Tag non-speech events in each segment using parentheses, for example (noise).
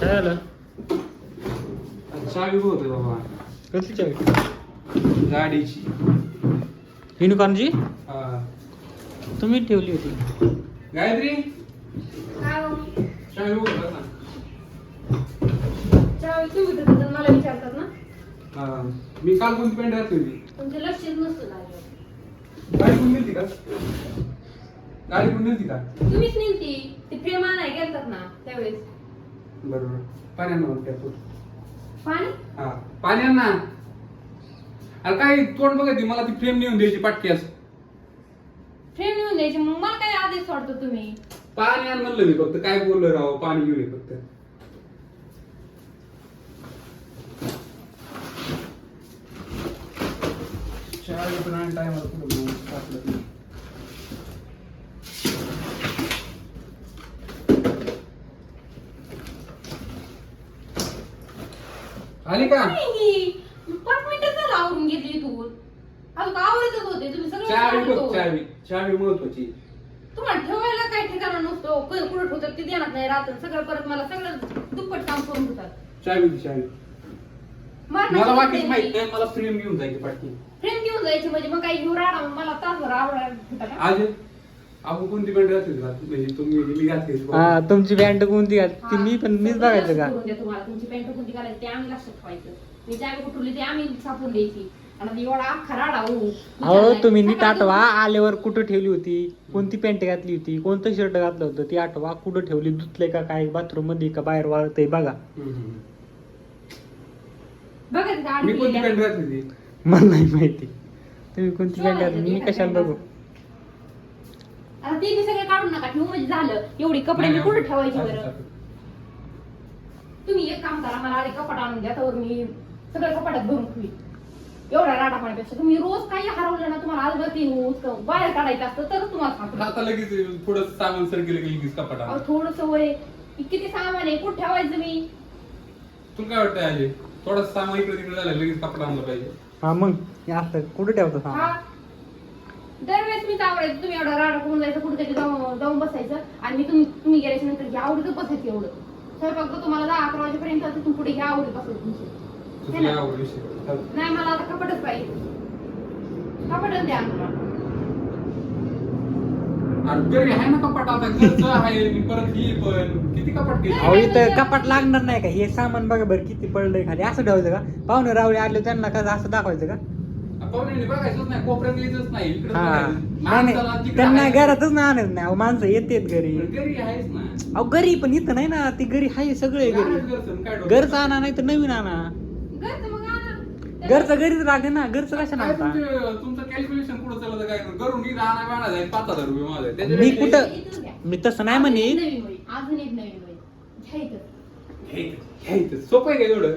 काय झालं चावी होते बाबा. कसली चावी? गाडीची. युनिकॉर्नची हा. तुम्ही ठेवली होती. गायत्री? काय हो? चावी होत ना. चावी तुम्ही तर तिथं मला विचारतात ना. हा. मी काल कोणती पॅन्ट घातली होती? तुमचं लक्षच नसतं लागलं. गाडी कोण गेलती का? गाडी कोण गेलती का? तुम्हीच नेमती ते प्रेम आणाय गेलतात ना त्यावेळेस. बरोबर. पाण्यानं मग त्यात पाणी? हा. पाण्यानं? अरे काय तोंड बघा ती मला ती फ्रेम नेऊन द्यायची पाटक्यास. फ्रेम नेऊन द्यायची मग मला काय आदेश सोडतो तुम्ही? पाणी आण म्हणलं मी फक्त. काय बोललो राव पाणी घेऊन ये फक्त. चार पण आणि टायमाला कुठं मग सापडत नाही. आली का? नाही, पाच मिनिटं तर आवरून घेतली तू अजून आवडतच होते तुम्ही सगळं चावी बघ. चावी चावी महत्वाची. तुम्हाला ठेवायला काय ठिकाण नसतो क- कुठं ठेवतात ते देणार नाही राहत सगळं परत मला सगळं दुप्पट काम करून देतात. चावी दे, चावी मला बाकीच माहीत नाही मला फ्रेम घेऊन जायची पाटकी फ्रेम घेऊन जायची म्हणजे मग काही घेऊन राहणार मला तासभर का? आज आपण कोणती पॅन्ट घातली का म्हणजे तुम्ही मी घातली हा तुमची बँड कोणती घातली ती मी पण मीच बघायचं का? तुम्हाला. तुमची पॅन्ट कोणती घालायची ते आम्ही लक्षात ठेवायचं. मी जागा कुठली ते आम्ही सापडून द्यायची. आणि आता एवढा अख्खा राडा हो अहो तुम्ही नीट आठवा आल्यावर कुठं ठेवली होती? कोणती पॅन्ट घातली होती? कोणतं शर्ट घातलं होतं? ती आठवा कुठं ठेवली? धुतले का काय? बाथरूममध्ये का बाहेर वाळतंय? बघा. बघा मी कोणती. पॅन्ट घातली मला नाही माहिती. तुम्ही कोणती पॅन्ट घातली? मी कशाला बघू? आता ते बी सगळं काढून नका ठेवू म्हणजे झालं. एवढी कपडे मी कुठे ठेवायची बरं? तुम्ही एक काम करा मला आधी कपाट आणून द्या तर मी सगळं कपाटात भरून ठेवी एवढा राडा पाण्यापेक्षा तुम्ही रोज काही हरवलं ना तुम्हाला आज बघ बाहेर काढायचं असतं तर तुम्हाला सांगतो. आता लगेच थोडं सामान सर गेलं की लगेच कपाट. थोडस वय किती सामान आहे? कुठे ठेवायचं मी? तुला काय वाटतंय आजी? थोडं सामान इकडे तिकडे झालं लगेच कपडा आणलं पाहिजे. हा मग हे असं कुठं ठेवतो हा. सामान दरवेळेस मी आवडायचं तुम्ही एवढा राडा करून जायचं कुठेतरी जाऊन जाऊन बसायचं. आणि मी तुम्ही तुम्ही गेल्याच्यानंतर घ्या आवडीचं बसायचं एवढं. स्वयंपाक तर तुम्हाला दहा अकरा वाजेपर्यंत तिथून पुढे घ्या आवडीत बसायचं तुमचं. है? आवड विषय. नाही मला आता कपडच पाहिजे. कपडच द्या मला आणि घरी आहे ना कपाट आता घरचं आहे मी परत ही पण. किती कपाट केली? अहो इथं कपाट लागणार नाही का? हे सामान बघा बरं किती पडलंय खाली. असं ठेवायचं का? पाहुणे रावळे आले त्यांना का असं दाखवायचं का? पाहुण्याने बघायचंच नाही कोपऱ्यात यायचंच नाही इकडे हा. बघायचं. नाही माणसाला नाही जिकडे त्यांना घरातच नाही आणत नाही. अहो माणसं येतेत घरी. पण घरी आहेच ना. अहो घरी पण इथं नाही ना. ती घरी आहे सगळे घरी. घरचं, आणा नाही तर नवीन आणा. घरचं मग आणा. घरचं घरीच राहते ना. घरचं कशाला काय आणता? तुमचं तुमचं कॅल्क्युलेशन पुढे चाललं काय घरून की राहणार बाणा जाईल. पाच हजार रुपये माझे. मी त्याच्यापेक्षा कुठं-. मी तसं नाही अजून म्हणे एक नवीन होईल. अजून एक नवीन होईल. घ्या इथं. घ्यायचं- घ्यायचं. सोपं आहे का एवढं?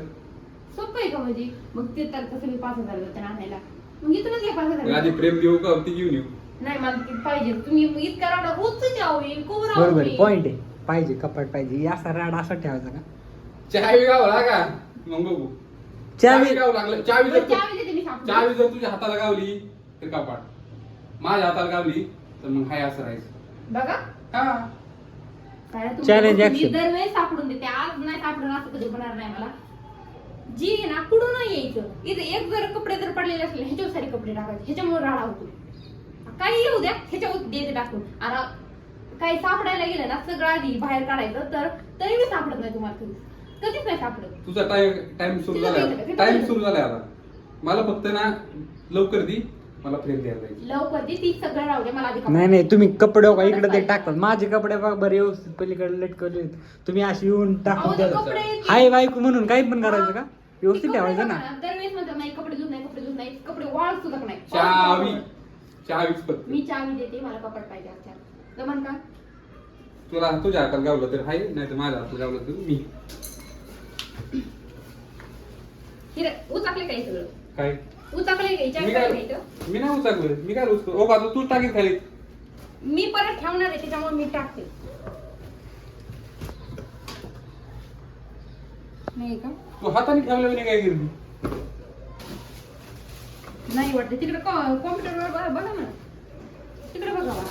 का म्हणजे? मग ते तर कसं मी पाच हजार देते आणायला. मग इथूनच घ्या पाच हजार आधी प्रेम देऊ का? ती घेऊन येऊ. नाही मला ते पाहिजे. तुम्ही इतका राडा. रोजच यावी कोबर बरोबर पॉइंट आहे. पाहिजे कपाट पाहिजे. हे असा राड असा ठेवायचा का? चावी गावला का मग बघू. चावी चावी गाव लागलं. चावी जर तू- चावी देते मी सांगतो. चावी जर तुझ्या हाताला गावली तर कपाट. माझ्या हाताला गावली तर मग हाय असं राहायचं बघा. हा. काय तुम्ही- Challenge मी accept. दरवेळेस सापडून देते. आज नाही सापडून असं कधी होणार नाही मला. जी आहे ना कुठून नाही यायचं. इथे एक जर कपडे जर पडलेले असले ह्याच्यावर सारे कपडे टाकायचे. ह्याच्यामुळे राडा होतो. काही येऊ द्या ह्याच्यावर द्यायचे टाकून आणि काही सापडायला गेलं ना सगळं आधी बाहेर काढायचं तर तरी मी सापडत नाही तुम्हाला कधी. कधीच नाही सापडत. तुझा टाइम टाइम सुरू तिथं- टाइम. सुरू झालाय आता. मला फक्त ना लवकर दी मला फ्रेम द्यायला जायची. लवकर ती तीच सगळं राहू दे मला आधी कपडे- नाही नाही तुम्ही कपडे बघा इकडे ते. टाकतात. माझे कपडे बघा बरं व्यवस्थित पलीकडे लटकवले तुम्ही अशी येऊन अहो, टाकून ते कपडे- हाय बायको म्हणून काही पण करायचं का? ते व्यवस्थित ठेवायचं ना. दरवेळेस नाही कपडे धुत नाही कपडे धुत नाही कपडे वाळ सुद्धा नाही. चावी चावीच फक्त. मी चावी देते मला कपड पाहिजे जमन का? तुला तुझ्या हातात गावलं तर हाय नाही तर माझ्या हातात गावलं तर मी. हिरे उचाकले काय सगळं? काय? उचाकले काय मी काय मी नाही उचाकलं मी काय उचकलं ओ बाजू तू टाकीत खाली. मी परत ठेवणार आहे त्याच्यामुळे मी टाकते. नाही का? तू हाताने ठेवलं नाही काय गेली नाही वाटत. तिकडे कॉम्प्युटरवर बघा बघा ना. तिकडे बघा बा.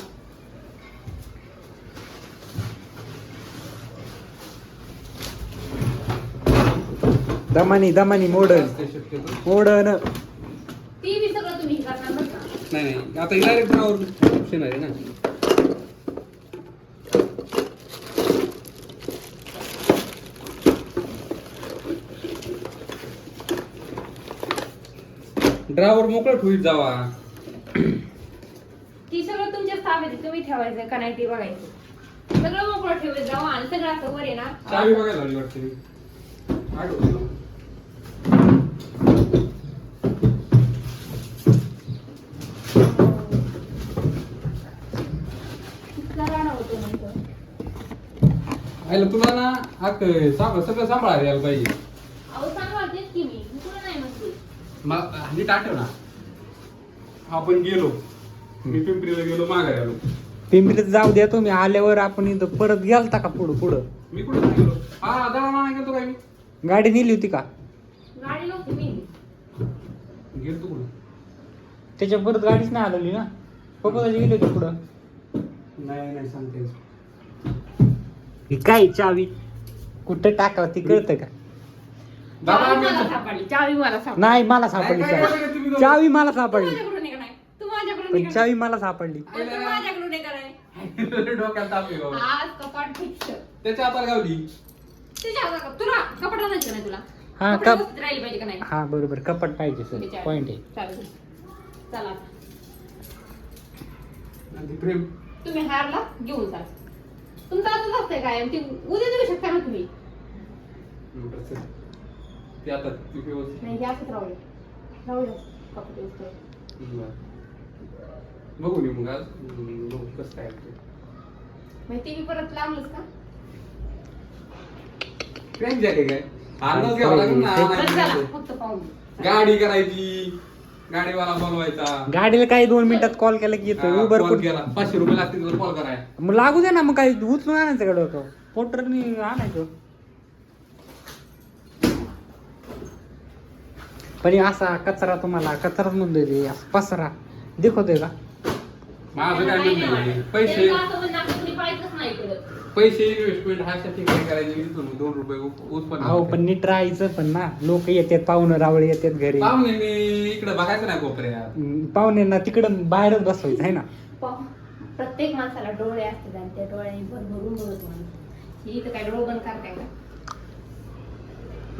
दमानी दमानी मोडन. असते शक्यतो. मोडन. ती बी सगळं तुम्ही हे करणार बरं का? नाही नाही. आता डायरेक्ट ऑप्शन आहे ना. ड्रावर मोकळं ठेवीत जावा. ती सगळं तुमच्या ताब्यात तुम्ही ठेवायचं का नाही ते बघायचं? सगळं मोकळं ठेवत जावं आणि सगळं असं वर आहे ना. चावी बघायला लागली वाटते. इतका राडा होतो तुला ना आक सांभाळ सगळं सांभाळायला यायला पाहिजे अहो सांभाळतेच की मी मी तुला नाही म्हणते नीट आठव ना आपण गेलो. मी पिंपरीला गेलो माघारी आलो. पिंपरीत जाऊ द्या तुम्ही आल्यावर आपण इथं परत गेलता का पुढं पुढं? मी कुठे नाही गेलो. हा नाही गेलो काय मी? गाडी नेली होती का? गाडी नव्हती मी. गेलो कुठं? त्याच्या परत गाडीच नाही आलेली ना? पप्पाची गेली होती पुढं नाही नाही सांगते. ही काय चावी? कुठं टाकावं ती कळतं का? दादा चावी आम्ही मला सापडली चावी मला सापडली. नाही मला सापडली काय- काय- चावी. काय- तुम्ही दोघं- चावी मला तू सापडली माझ्याकडून तू माझ्याकडून पण चावी मला सापडली. नाही? तू माझ्याकडून आहे का नाही. (laughs) डोक्याला ताप आहे बाबा. आज कपाट फिक्स. त्याच्या हाताला गावली तुझ्या हातात का- तुला कपडा नाही का नाही तुला? हा, कपडे कप- व्यवस्थित राहिले पाहिजे का नाही? हा बरोबर. कपट पाहिजे सर. आहे. पॉइंट आहे. चालेल चला. आणि ती प्रेम. तुम्ही हारला घेऊन जा. तुमचं असंच असतंय काय ती उद्या देऊ शकता ना तुम्ही. ती आता ती व्यवस्थित नाही असंच राहू दे राहू दे कपडे उचलून. बरं. बघू मी मग आज हम्म, बघू कसं काय. मग परत का घ्यावं लागेल ना फक्त पाहून. गाडी करायची गाडीवाला बोलवायचा गाडीला काही दोन मिनिटात कॉल केला की येतो. उबर call केला. पाचशे रुपये लागतील तुला कॉल कराय मग लागू दे ना मग काही उचलून आणायचं का डोकं? पोटरनी आणायचं. पण असा कचरा तुम्हाला कचराच म्हणतोय ते असा पसरा. देखवतोय का? माझं काय म्हणणं आहे? पैसे इकडं. पैसे इन्व्हेस्टमेंट हा साठी काय करायची? दोन रुपये उप- उत्पन्न अहो पण नीट राहायचं पण ना. लोक येतात पाहुणं रावळे येतात घरी. पाहुणे मी इकडे बघायचं नाही कोपऱ्यात. हम्म, पाहुण्यांना तिकडं बाहेरच बसवायचं आहे ना? पाहू. प्रत्येक माणसाला डोळे असतात आणि त्या डोळ्यांनी भरभरून बघत माणूस ही इथं काय डोळं बंद करताय का?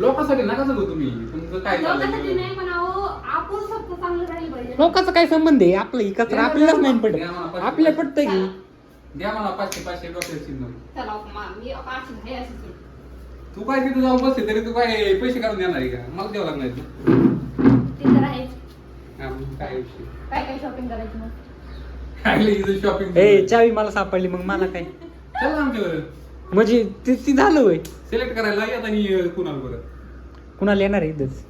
लोकांसाठी नका सांगू तुम्ही. तुमचं काय लोकांसाठी चाललंय नाही पण अहो आपण फक्त चांगलं राहिलं पाहिजे. लोकांचा काय संबंध आहे? आपलं ही कचरा आपल्यालाच नाही पडत. आपल्या पडतं की? द्या मला पाचशे पाचशे डॉक्टर चिन्ह. चला मा- मी आता अशी आहे अशीच आहे. तू काय तिथे जाऊन बसते तरी तू काय पैसे काढून देणार आहे का? मला द्यावं लागणार आहे. ते तर आहेच. हा, मग काय विषय? काय काय शॉपिंग करायची मग? काय इथं शॉपिंग ए चावी मला सापडली मग मला काय? चला आमच्यावर म्हणजे ते ती झालं होय? सिलेक्ट करायला येत आणि कुणाला बरं. कुणाला येणार आहे इथंच?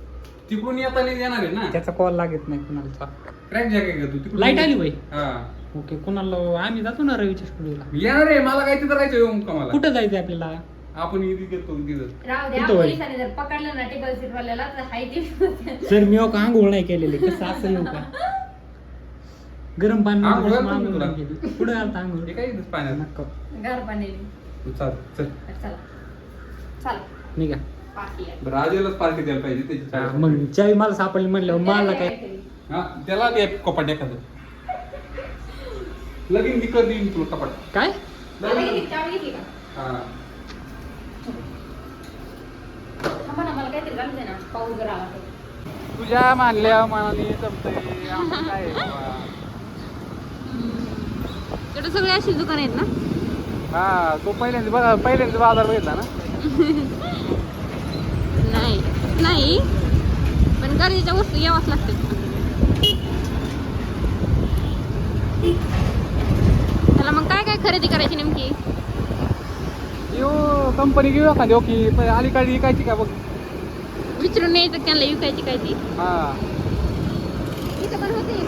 तिकडून येताना येणार आहे ना? त्याचा कॉल लागत नाही कुणाला क्रॅक जॅकेट का तू? तिकडून लाइट आली बाई. हा. ओके कुणाला आम्ही जातो ना रवीच्या स्टुडिओला येणार आहे मला काय तिथं राहायचं येऊन का मला? कुठं जायचं आपल्याला? आपण इथे घेतो तिथं राहू द्या कुठं होय? पोलिसांनी जर पकडलं ना टेबल सीट वाल्याला तर हाय ते. सर मी का आंघोळ नाही केलेली कसं असं येऊ का? गरम पाणी आंघोळ मी तुला. कुठं घालता आंघोळ? हे काय इथंच पाण्यात? नको. गार पाणी चाल चल. चला. चला. निघा. बरं पार्टी द्यायला पाहिजे त्याची चावी. मग चावी मला सापडली म्हणल्यावर मला काय? हा त्याला ते कपाट एखादं. लगीन विकत देईन तुला कपाट. काय? हा. दे. तुझ्या मानल्या मनाने जमतंय. आम्हाला काय आहे बाबा. तिकडे सगळे अशी दुकान आहेत ना? हा तो पहिल्यांदा बघा पहिल्यांदा बाजार बघितला ना? (laughs) नाही नाही पण गरजेच्या वस्तू यावाच लागते त्याला मग काय काय खरेदी करायची नेमकी? येऊ कंपनी घेऊ एखादी ओके. अलीकडे विकायची का बघ? विचारून यायचं त्यांना विकायची काय ती. हा. इथं पण होते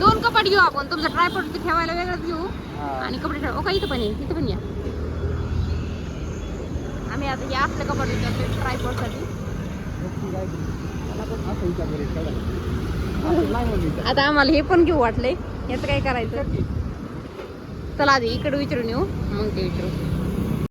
दोन. कपाट घेऊ आपण. तुमचं ट्रायपॉड ठेवायला वेगळंच घेऊ. आणि कपडे ठेवा. का इथं पण आहे इथं पण या. आम्ही आता हे असलं कपाट विचारतो ट्रायपॉडसाठी आता आम्हाला हे पण घेऊ वाटलंय. याचं काय करायचं? चला आधी इकडे विचारून येऊ मग ते विचारू.